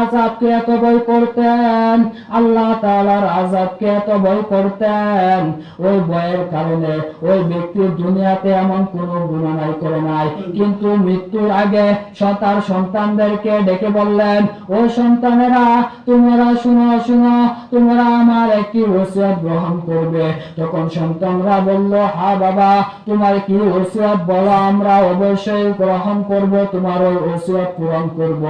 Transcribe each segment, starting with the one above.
আজাবকে এত ভয় করতেন? আল্লাহ তাআলার আজাবকে এত ভয় করতেন। ওই ভয়ের কারণে ওই ব্যক্তির দুনিয়াতে এমন কোনো গুণানাই করে নাই। কিন্তু মৃত্যুর আগে তার সন্তানদেরকে ডেকে বললেন, ও সন্তানেরা, তোমরা শুনো শুনো, তোমরা আমার একটি ওসিয়ত গ্রহণ করবে। তখন সন্তানরা বলল, হা বাবা, তোমার কি ওসিয়ত? বলো, আমরা অবশ্যই গ্রহণ করব, তোমার ওই ওসিয়ত পূরণ করব।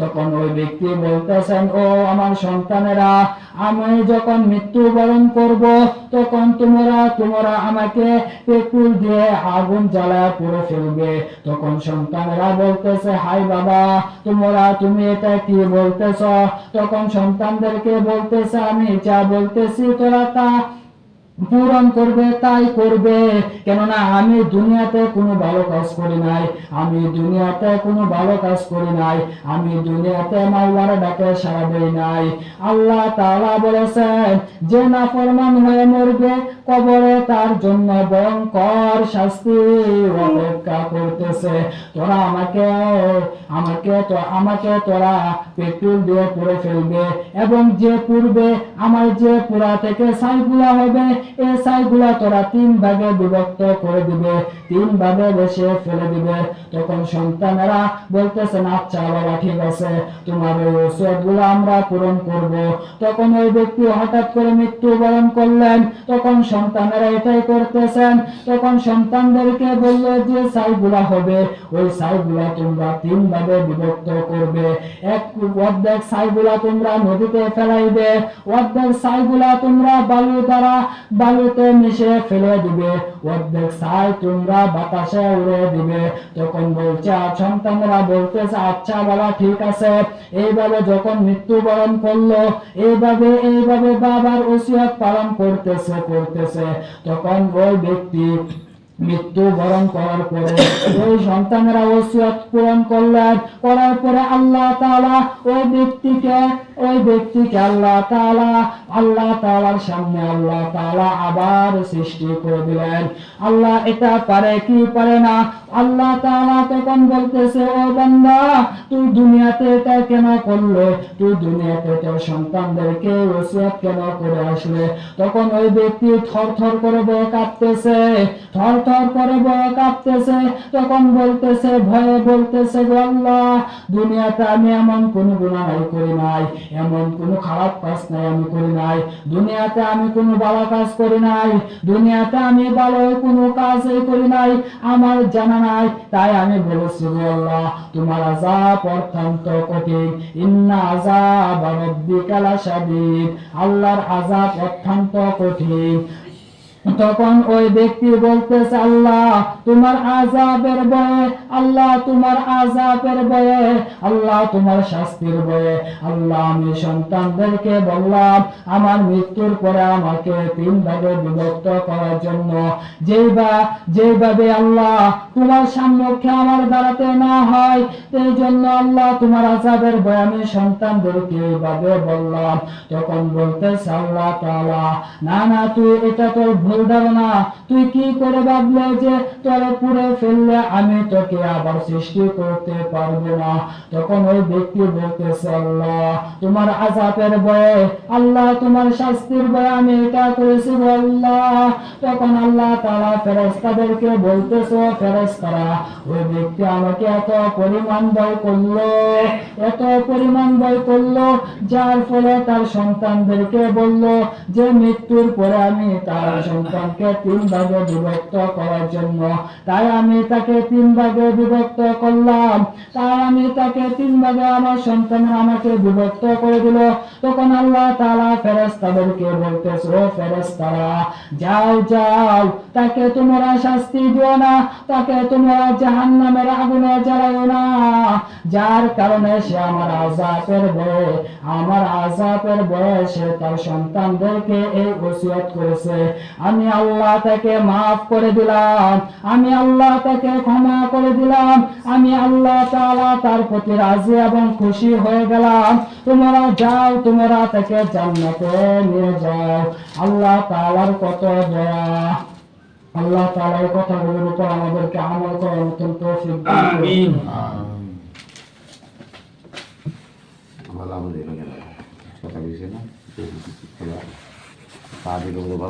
তখন ওই ব্যক্তি বলতেছেন? ও আমার সন্তানেরা, আমি যখন মৃত্যুবরণ করব, তখন তোমরা তোমরা আমাকে পেট্রোল দিয়ে আগুন জ্বালায় পুড়ে ফেলবে। তখন সন্তানেরা বলতেছে হাই বাবা, তোমরা, তুমি এটা কি বলতেছ? তখন সন্তানদেরকে বলতেছে, আমি যা বলতেছি, তোরা তা পূরণ করবে, তাই করবে। কেননা আমি দুনিয়াতে কোনো ভালো কাজ করি নাই। আমি দুনিয়াতে কোনো ভালো কাজ করি নাই। আমি দুনিয়াতে মাওলার ডাকে সারা দেই নাই। আল্লাহ তাআলা বলেছেন, যে না নাফরমান হয়ে মরবে কবরে তার জন্য ভয়ঙ্কর শাস্তি অপেক্ষা করতেছে। তোরা আমাকে আমাকে তো, আমাকে তোরা পেট্রোল দিয়ে পুড়ে ফেলবে এবং যে পূর্বে আমার যে পুরা থেকে সাইগুলা হবে, এই সাইগুলা তোরা তিন ভাগে বিভক্ত করে দিবে। তিন ভাগে বেশে ফেলে দিবে। তখন সন্তানেরা বলতেছেন আচ্ছা বাবা ঠিক আছে, তোমার ওই ওষুধগুলো আমরা পূরণ করব। তখন ওই ব্যক্তি হঠাৎ করে মৃত্যুবরণ করলেন। তখন সন্তানেরা এটাই করতেছেন। তখন সন্তানদেরকে বলল যে সাইগুলা হবে। ওই সাইগুলা তোমরা তিন ভাগে বিভক্ত করবে। এক অর্ধেক সাইগুলা তোমরা নদীতে ফেলাইবে, অর্ধেক সাইগুলা তোমরা বালু দ্বারা বালুতে মিশে ফেলে দিবে, অর্ধেক সাই তোমরা বাতাসে উড়ে দিবে। তখন বলছে সন্তানরা বলতেছে আচ্ছা বাবা, ঠিক আছে। এইভাবে যখন মৃত্যুবরণ করল, এইভাবে এইভাবে বাবার ওসিয়ত পালন করতেছে। করতেছে তখন ওই ব্যক্তি মৃত্যু বরণ করার পরে ওই সন্তানেরা ওসিয়ত পূরণ করলেন। করার পরে আল্লাহ তাআলা ওই ব্যক্তিকে ওই ব্যক্তিকে আল্লাহ তাআলা, আল্লাহ তাআলার সামনে আল্লাহ তাআলা আবার সৃষ্টি করে দিলেন। আল্লাহ এটা পারে কি পারে না? আল্লাহ তাআলা তখন বলতেছে, ও বান্দা, তুই দুনিয়াতে এটা কেন করলে? তুই দুনিয়াতে তোর সন্তানদেরকে ওসিয়ত কেন করে আসলে? তখন ওই ব্যক্তি থর থর করে বয়ে কাঁপতেছে থর থর করে বয়ে কাঁপতেছে, তখন বলতেছে, ভয়ে বলতেছে, গো আল্লাহ, দুনিয়াতে আমি এমন কোন গুণাহ করি নাই, এমন কোন খারাপ কাজ নাই আমি করি নাই, দুনিয়াতে আমি কোনো ভালো কাজ করি নাই, দুনিয়াতে আমি ভালো কোনো কাজই করি নাই, আমার জানা নাই, তাই আমি বলেছি, গো আল্লাহ, তোমার আযাব অত্যন্ত কঠিন, ইন্না আযাব রাব্বিকা লাশাদীদ, আল্লাহর আযাব অত্যন্ত কঠিন। তখন ওই ব্যক্তি বলতেছে, আল্লাহ, তোমার আজাবের ভয়ে, আল্লাহ তোমার আজাবের ভয়ে, আল্লাহ তোমার শাস্তির ভয়ে, আল্লাহ, আমি সন্তানদেরকে বললাম, আমার মৃত্যুর পরে আমাকে তিন ভাগে বিভক্ত করার জন্য। যেইবা, যেইভাবে আল্লাহ তোমার সম্মুখে আমার দাঁড়াতে না হয়, সেই জন্য আল্লাহ তোমার আজাবের ভয়ে আমি সন্তানদেরকে এইভাবে বললাম। তখন বলতেছে আল্লাহ তাআলা, না না, তুই, এটা তোর ভুল ধারণা তুই কি করে ভাবলে যে তোরে পুড়ে ফেললে আমি তোকে আবার সৃষ্টি করতে পারব না? তখন ওই ব্যক্তি বলতেছে, আল্লাহ, তোমার আজাবের ভয়ে, আল্লাহ, তোমার শাস্তির ভয়ে আমি এটা করেছি আল্লাহ। তখন আল্লাহ তারা ফেরেস্তাদেরকে বলতেছে ফেরেস্তারা ওই ব্যক্তি আমাকে এত পরিমাণ ভয় করল, এত পরিমাণ ভয় করল, যার ফলে তার সন্তানদেরকে বলল যে মৃত্যুর পরে আমি তার সন্তানকে তিন ভাগে বিভক্ত করার জন্য। তাই আমি তাকে তিন ভাগে বিভক্ত করলাম। তাই আমি তাকে তিন ভাগে আমার সন্তান আমাকে বিভক্ত করে দিল। তখন আল্লাহ তাআলা ফেরেশতাদেরকে বলতেছে, ও ফেরেশতারা, যাও যাও। তাকে তোমরা শাস্তি দিও না। তাকে তোমরা জাহান্নামের আগুনে জ্বালাইও না। যার কারণে সে আমার আযাবের ভয়ে, আমার আযাবের ভয়ে সে তার সন্তানদেরকে এই ওসিয়ত করেছে। আমি আল্লাহ তাকে মাফ করে দিলাম। আমি আল্লাহ তাকে ক্ষমা করে দিলাম। আমি আল্লাহ তাআলা তার প্রতি রাজি এবং খুশি হয়ে গেলাম। তোমরা যাও তোমরা তাকে জান্নাতে নিয়ে যাও। আল্লাহ তাআলার কত দয়া। আল্লাহ তাআলার কথাগুলোর উপর আমাদেরকে আমল করার মতন তৌফিক দান আমিন। ভালো আমাদের কথা বলছে না? ভালো পা